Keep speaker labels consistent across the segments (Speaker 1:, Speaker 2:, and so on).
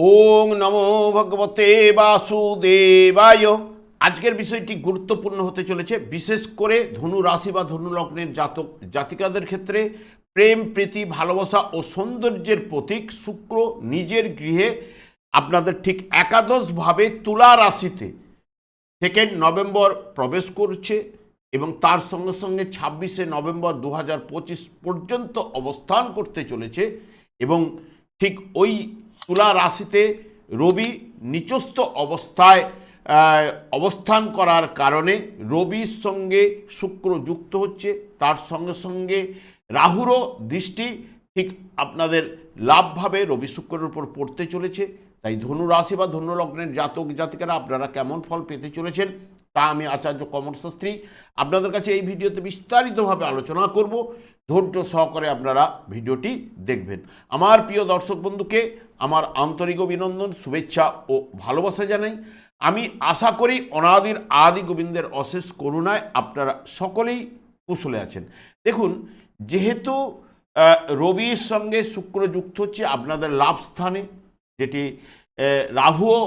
Speaker 1: ওং নমো ভগবতে বাসুদেবায়। আজকের বিষয়টি গুরুত্বপূর্ণ হতে চলেছে, বিশেষ করে ধনু রাশি বা ধনু লগ্নের জাতক, জাতিকাদের ক্ষেত্রে প্রেম, প্রীতি, ভালোবাসা ও সৌন্দর্যের প্রতীক শুক্র নিজের গৃহে আপনাদের ঠিক একাদশভাবে তুলা রাশিতে সেকেন্ড নভেম্বর প্রবেশ করছে এবং তার সঙ্গে সঙ্গে ছাব্বিশে নভেম্বর দু হাজার পঁচিশ পর্যন্ত অবস্থান করতে চলেছে এবং ঠিক ওই তুলা রাশিতে রবি নিচস্থ অবস্থায় অবস্থান করার কারণে রবির সঙ্গে শুক্র যুক্ত হচ্ছে। তার সঙ্গে সঙ্গে রাহুরও দৃষ্টি ঠিক আপনাদের লাভভাবে রবি শুক্রের উপর পড়তে চলেছে। তাই ধনু রাশি বা ধনু লগ্নের জাতক জাতিকারা আপনারা কেমন ফল পেতে চলেছেন তা আমি আচার্য শাস্ত্রী আপনাদের কাছে এই ভিডিওতে বিস্তারিতভাবে আলোচনা করব। ধৈর্য সহকারে আপনারা ভিডিওটি দেখবেন। আমার প্রিয় দর্শক বন্ধুকে আমার আন্তরিক অভিনন্দন, শুভেচ্ছা ও ভালোবাসা জানাই। আমি আশা করি অনাদির আদি গোবিন্দের অশেষ করুণায় আপনারা সকলেই কুশলে আছেন। দেখুন, যেহেতু রবির সঙ্গে শুক্র যুক্ত হচ্ছে আপনাদের লাভ স্থানে, যেটি রাহুও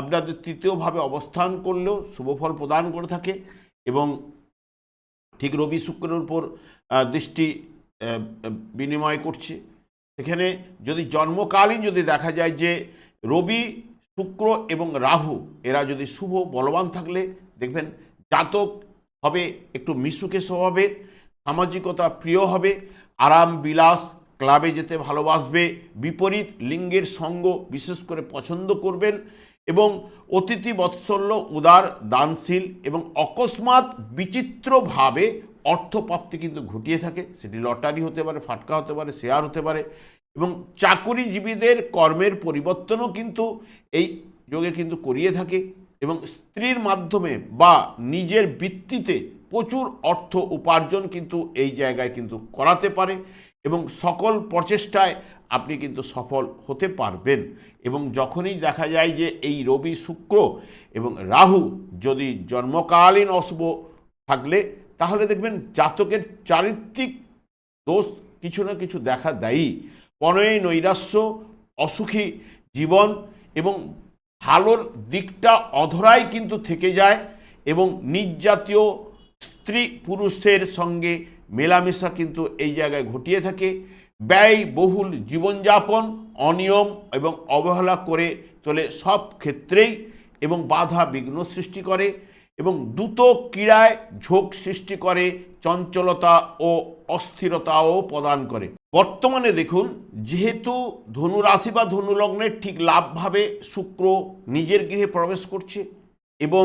Speaker 1: আপনাদের তৃতীয়ভাবে অবস্থান করলেও শুভফল প্রদান করে থাকে এবং ঠিক রবি শুক্রের উপর দৃষ্টি বিনিময় করছে। সেখানে যদি জন্মকালীন যদি দেখা যায় যে রবি, শুক্র এবং রাহু, এরা যদি শুভ, বলবান থাকলে দেখবেন জাতক হবে একটু মিশুকে স্বভাবের সামাজিকতা প্রিয় হবে, আরাম, বিলাস, ক্লাবে যেতে ভালোবাসবে, বিপরীত লিঙ্গের সঙ্গ বিশেষ করে পছন্দ করবেন এবং অতিথি বৎসল্য, উদার, দানশীল এবং অকস্মাৎ বিচিত্রভাবে অর্থপ্রাপ্তি কিন্তু ঘটিয়ে থাকে। সেটি লটারি হতে পারে, ফাটকা হতে পারে, শেয়ার হতে পারে এবং চাকুরিজীবীদের কর্মের পরিবর্তনও কিন্তু এই যোগে কিন্তু করিয়ে থাকে এবং স্ত্রীর মাধ্যমে বা নিজের বৃত্তিতে প্রচুর অর্থ উপার্জন কিন্তু এই জায়গায় কিন্তু করাতে পারে এবং সকল প্রচেষ্টায় আপনি কিন্তু সফল হতে পারবেন। এবং যখনই দেখা যায় যে এই রবি শুক্র এবং রাহু যদি জন্মকালীন অশুভ থাকলে, তাহলে দেখবেন জাতকের চারিত্রিক দোষ কিছু না কিছু দেখা দেয়ই। পনয় নৈরাশ্য, অসুখী জীবন এবং ভালোর দিকটা অধরাই কিন্তু থেকে যায় এবং নিজ জাতীয় স্ত্রী পুরুষের সঙ্গে মেলামেশা কিন্তু এই জায়গায় ঘটিয়ে থাকে। ব্যয় বহুল জীবনযাপন, অনিয়ম এবং অবহেলা করে তোলে সব ক্ষেত্রেই এবং বাধা বিঘ্ন সৃষ্টি করে এবং দ্রুত ক্রীড়ায় ঝোঁক সৃষ্টি করে, চঞ্চলতা ও অস্থিরতাও প্রদান করে। বর্তমানে দেখুন, যেহেতু ধনু রাশি বা ধনু লগ্নের ঠিক লাভভাবে শুক্র নিজের গৃহে প্রবেশ করছে এবং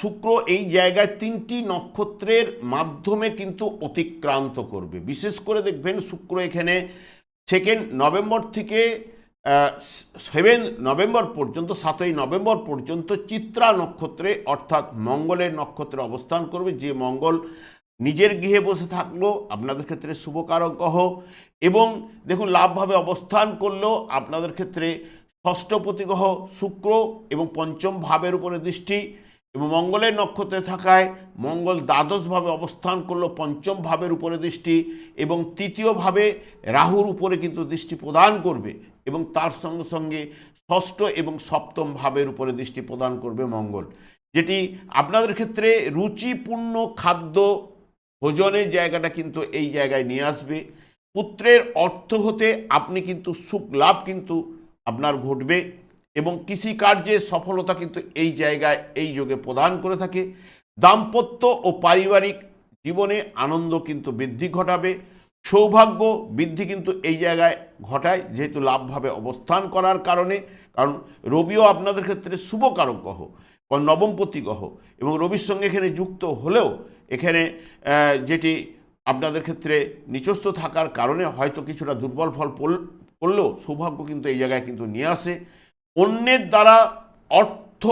Speaker 1: শুক্র এই জায়গায় তিনটি নক্ষত্রের মাধ্যমে কিন্তু অতিক্রান্ত করবে। বিশেষ করে দেখবেন শুক্র এখানে সেকেন্ড নভেম্বর থেকে সেভেন নভেম্বর পর্যন্ত, সাতই নভেম্বর পর্যন্ত চিত্রা নক্ষত্রে অর্থাৎ মঙ্গলের নক্ষত্রে অবস্থান করবে। যে মঙ্গল নিজের গৃহে বসে থাকল, আপনাদের ক্ষেত্রে শুভকারক গ্রহ এবং দেখুন লাভভাবে অবস্থান করলেও আপনাদের ক্ষেত্রে ষষ্ঠপতি গ্রহ শুক্র এবং পঞ্চম ভাবের উপরে দৃষ্টি। এবং মঙ্গলের নক্ষত্রে থাকায় মঙ্গল দ্বাদশভাবে অবস্থান করল পঞ্চম ভাবের উপরে দৃষ্টি এবং তৃতীয়ভাবে রাহুর উপরে কিন্তু দৃষ্টি প্রদান করবে এবং তার সঙ্গে সঙ্গে ষষ্ঠ এবং সপ্তম ভাবের উপরে দৃষ্টি প্রদান করবে মঙ্গল। যেটি আপনাদের ক্ষেত্রে রুচিপূর্ণ খাদ্য ভোজনের জায়গাটা কিন্তু এই জায়গায় নিয়ে আসবে। পুত্রের অর্থ হতে আপনি কিন্তু সুখ লাভ কিন্তু আপনার ঘটবে। এবং কৃষিকার্যে সফলতা কিন্তু এই জায়গায়, এই যোগে প্রদান করে থাকে। দাম্পত্য ও পারিবারিক জীবনে আনন্দ কিন্তু বৃদ্ধি ঘটাবে। সৌভাগ্য বৃদ্ধি কিন্তু এই জায়গায় ঘটায়, যেহেতু লাভভাবে অবস্থান করার কারণে। কারণ রবিও আপনাদের ক্ষেত্রে শুভকারক গ্রহ বা নবমপতি গ্রহ এবং রবির সঙ্গে এখানে যুক্ত হলেও এখানে যেটি আপনাদের ক্ষেত্রে নিচস্থ থাকার কারণে হয়তো কিছুটা দুর্বল ফল পড়ল- পড়লেও সৌভাগ্য কিন্তু এই জায়গায় কিন্তু নিয়ে আসে। অন্যের দ্বারা অর্থ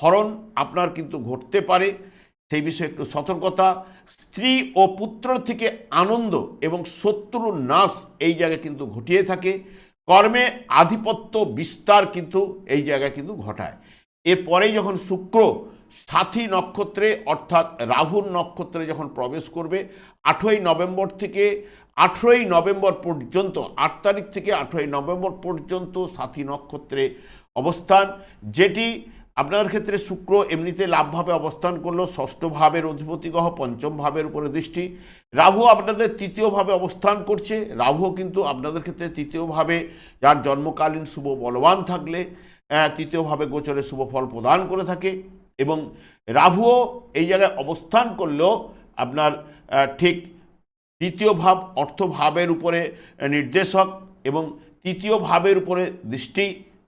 Speaker 1: হরণ আপনার কিন্তু ঘটতে পারে। সেই বিষয়ে একটু সতর্কতা। স্ত্রী ও পুত্র থেকে আনন্দ এবং শত্রুর নাশ এই জায়গায় কিন্তু ঘটিয়ে থাকে। কর্মে আধিপত্য বিস্তার কিন্তু এই জায়গায় কিন্তু ঘটায়। এরপরে যখন শুক্র সাথী নক্ষত্রে অর্থাৎ রাহুর নক্ষত্রে যখন প্রবেশ করবে, আঠই নভেম্বর থেকে আঠেরোই নভেম্বর পর্যন্ত, আট তারিখ থেকে আঠেরোই নভেম্বর পর্যন্ত সাথী নক্ষত্রে অবস্থান, যেটি আপনার ক্ষেত্রে শুক্র এমনিতে লাভভাবে অবস্থান করল, ষষ্ঠ ভাবের অধিপতি গ্রহ পঞ্চম ভাবের উপরে দৃষ্টি। রাহু আপনাদের তৃতীয়ভাবে অবস্থান করছে। রাহু কিন্তু আপনাদের ক্ষেত্রে তৃতীয়ভাবে যার জন্মকালীন শুভ বলবান থাকলে তৃতীয়ভাবে তৃতীয় গোচরে শুভ ফল প্রদান করে থাকে। এবং রাহুও এই জায়গায় অবস্থান করলেও আপনার ঠিক দ্বিতীয় ভাব অর্থভাবের উপরে নির্দেশক এবং তৃতীয় ভাবের উপরে দৃষ্টি।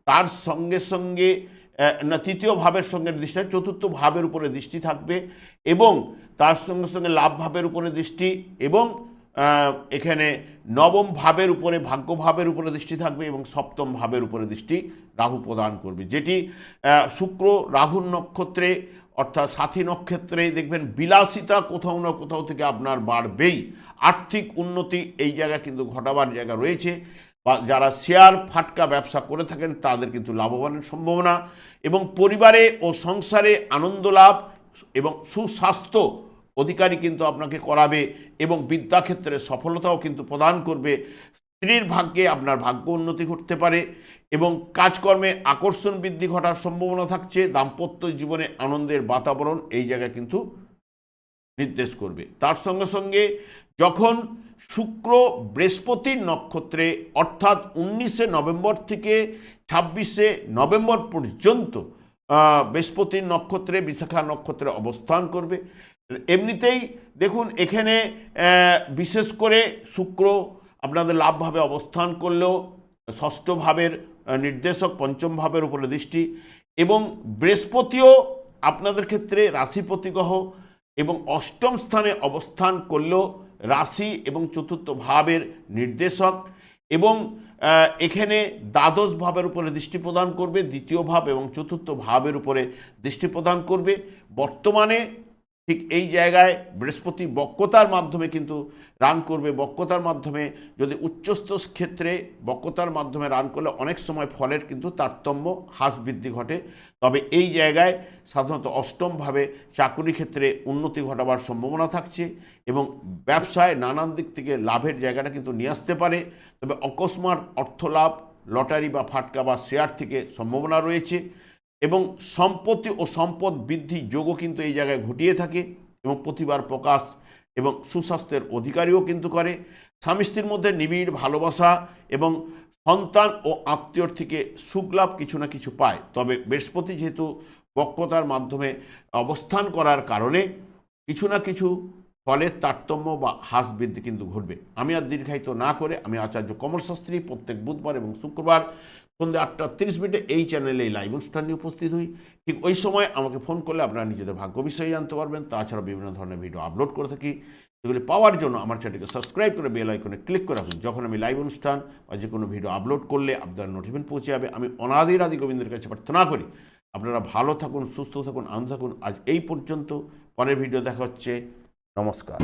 Speaker 1: তার সঙ্গে সঙ্গে না, তৃতীয় ভাবের সঙ্গে দৃষ্টি চতুর্থ ভাবের উপরে দৃষ্টি থাকবে এবং তার সঙ্গে সঙ্গে লাভ ভাবের উপরে দৃষ্টি এবং এখানে নবম ভাবের উপরে, ভাগ্য ভাবের উপরে দৃষ্টি থাকবে এবং সপ্তম ভাবের উপরে দৃষ্টি রাহু প্রদান করবে। যেটি শুক্র রাহুর নক্ষত্রে অর্থাৎ সাথী নক্ষত্রে দেখবেন বিলাসিতা কোথাও না কোথাও থেকে আপনার বাড়বেই। আর্থিক উন্নতি এই জায়গা কিন্তু ঘটাবার জায়গা রয়েছে। বা যারা শেয়ার ফাটকা ব্যবসা করে থাকেন, তাদের কিন্তু লাভবানের সম্ভাবনা এবং পরিবারে ও সংসারে আনন্দ লাভ এবং সুস্বাস্থ্য অধিকারী কিন্তু আপনাকে করাবে এবং বিদ্যাক্ষেত্রে সফলতাও কিন্তু প্রদান করবে। স্ত্রীর ভাগ্যে আপনার ভাগ্য উন্নতি ঘটতে পারে এবং কাজকর্মে আকর্ষণ বৃদ্ধি ঘটার সম্ভাবনা থাকছে। দাম্পত্য জীবনে আনন্দের বাতাবরণ এই জায়গায় কিন্তু নির্দেশ করবে। তার সঙ্গে সঙ্গে যখন শুক্র বৃহস্পতির নক্ষত্রে, অর্থাৎ উনিশে নভেম্বর থেকে ছাব্বিশে নভেম্বর পর্যন্ত বৃহস্পতির নক্ষত্রে, বিশাখা নক্ষত্রে অবস্থান করবে। এমনিতেই দেখুন, এখানে বিশেষ করে শুক্র আপনাদের লাভভাবে অবস্থান করলেও ষষ্ঠ ভাবের নির্দেশক পঞ্চম ভাবের উপরে দৃষ্টি এবং বৃহস্পতিও আপনাদের ক্ষেত্রে রাশিপতি গ্রহ এবং অষ্টম স্থানে অবস্থান করলেও রাশি এবং চতুর্থ ভাবের নির্দেশক এবং এখানে দ্বাদশ ভাবের উপরে দৃষ্টি প্রদান করবে, দ্বিতীয় ভাব এবং চতুর্থ ভাবের উপরে দৃষ্টি প্রদান করবে। বর্তমানে ঠিক এই জায়গায় বৃহস্পতি বক্রতার মাধ্যমে কিন্তু রান করবে। বক্রতার মাধ্যমে যদি উচ্চস্থ ক্ষেত্রে বক্রতার মাধ্যমে রান করলে অনেক সময় ফলের কিন্তু তারতম্য হ্রাস বৃদ্ধি ঘটে। তবে এই জায়গায় সাধারণত অষ্টমভাবে চাকুরি ক্ষেত্রে উন্নতি ঘটাবার সম্ভাবনা থাকছে এবং ব্যবসায় নানান দিক থেকে লাভের জায়গাটা কিন্তু নিয়ে আসতে পারে। তবে অকস্মাৎ অর্থ লাভ লটারি বা ফাটকা বা শেয়ার থেকে সম্ভাবনা রয়েছে। এবং সম্পত্তি ও সম্পদ বৃদ্ধি যোগও কিন্তু এই জায়গায় ঘটিয়ে থাকে এবং প্রতিবার প্রকাশ এবং সুস্বাস্থ্যের অধিকারীও কিন্তু করে। স্বামী স্ত্রীর মধ্যে নিবিড় ভালোবাসা এবং সন্তান ও আত্মীয়র থেকে সুখলাভ কিছু না কিছু পায়। তবে বৃহস্পতি যেহেতু বক্রতার মাধ্যমে অবস্থান করার কারণে কিছু না কিছু ফলের তারতম্য বা হ্রাস বৃদ্ধি কিন্তু ঘটবে। আমি আর দীর্ঘায়িত না করে আমি আচার্য কমল শাস্ত্রী প্রত্যেক বুধবার এবং শুক্রবার সন্ধ্যে আটটা তিরিশ মিনিটে এই চ্যানেলে লাইভ অনুষ্ঠান নিয়ে উপস্থিত হই। ঠিক ওই সময় আমাকে ফোন করলে আপনারা নিজেদের ভাগ্য বিষয়ে জানতে পারবেন। তাছাড়া বিভিন্ন ধরনের ভিডিও আপলোড করে থাকি। সেগুলি পাওয়ার জন্য আমার চ্যানেলকে সাবস্ক্রাইব করে বেল আইকনে ক্লিক করে রাখুন। যখন আমি লাইভ অনুষ্ঠান বা যে কোনো ভিডিও আপলোড করলে আপনার নোটিফিকেশন পৌঁছে যাবে। আমি অনাদির আদি গোবিন্দের কাছে প্রার্থনা করি, আপনারা ভালো থাকুন, সুস্থ থাকুন, আনন্দ থাকুন। আজ এই পর্যন্ত। পরের ভিডিও দেখা হচ্ছে। নমস্কার।